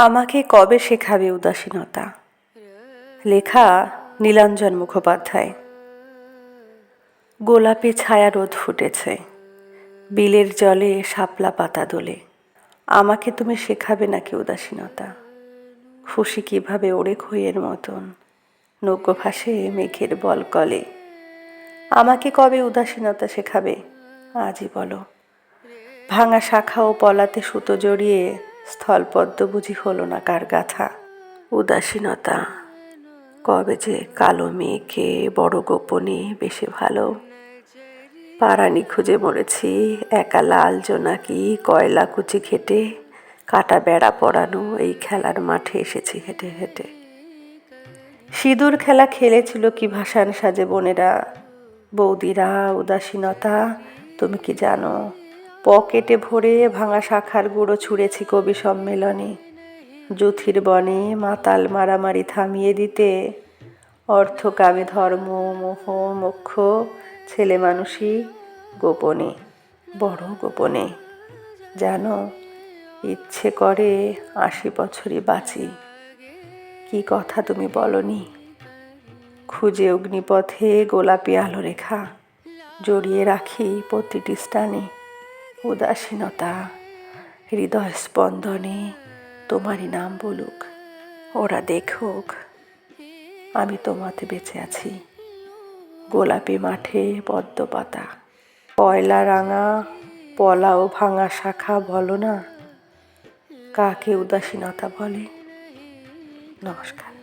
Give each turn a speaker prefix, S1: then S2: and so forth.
S1: আমাকে কবে শেখাবে উদাসীনতা? লেখা নীলাঞ্জন মুখোপাধ্যায়। গোলাপে ছায়া রোদ ফুটেছে। বিলের জলে শাপলা পাতা দোলে। আমাকে তুমি শেখাবে নাকি উদাসীনতা? খুশি কীভাবে ওড়ে খইয়ের মতন? নৌকো ভাসে মেঘের বল কলে। আমাকে কবে উদাসীনতা শেখাবে? আজই বলো। ভাঙা শাখা ও পলাতে সুতো জড়িয়ে স্থলপদ্ম বুঝি হলো না কার গাথা। উদাসীনতা, কবে যে কালো মেয়েকে বড় গোপনে বেশি ভালো। পারানি খুঁজে মরেছি, একা লাল জোনাকি, কয়লা কুচি ঘেটে, কাটা বেড়া পড়ানো এই খেলার মাঠে এসেছি হেঁটে হেঁটে। সিঁদুর খেলা খেলেছিল কি ভাসান সাজে বোনেরা? বৌদিরা, উদাসীনতা, তুমি কি জানো? পকেটে ভরে ভাঙা শাখার গুঁড়ো ছুঁড়েছি কবি সম্মেলনে। জুথির বনে মাতাল মারামারি থামিয়ে দিতে অর্থকামে ধর্ম, মোহ, মোক্ষ, ছেলে মানুষই গোপনে, বড় গোপনে। জানো ইচ্ছে করে আশি বছরই বাঁচি। কি কথা তুমি বলনি? খুঁজে অগ্নিপথে গোলাপি আলো রেখা জড়িয়ে রাখি প্রতিটি স্থানে। উদাসীনতা, হৃদয় স্পন্দনে তোমারই নাম বলুক, ওরা দেখুক, আমি তোমাতে বেঁচে আছি। গোলাপি মাঠে পদ্ম পাতা, কয়লা রাঙা, পলা ও ভাঙা শাখা বলো না, কাকে উদাসীনতা বলে? নমস্কার।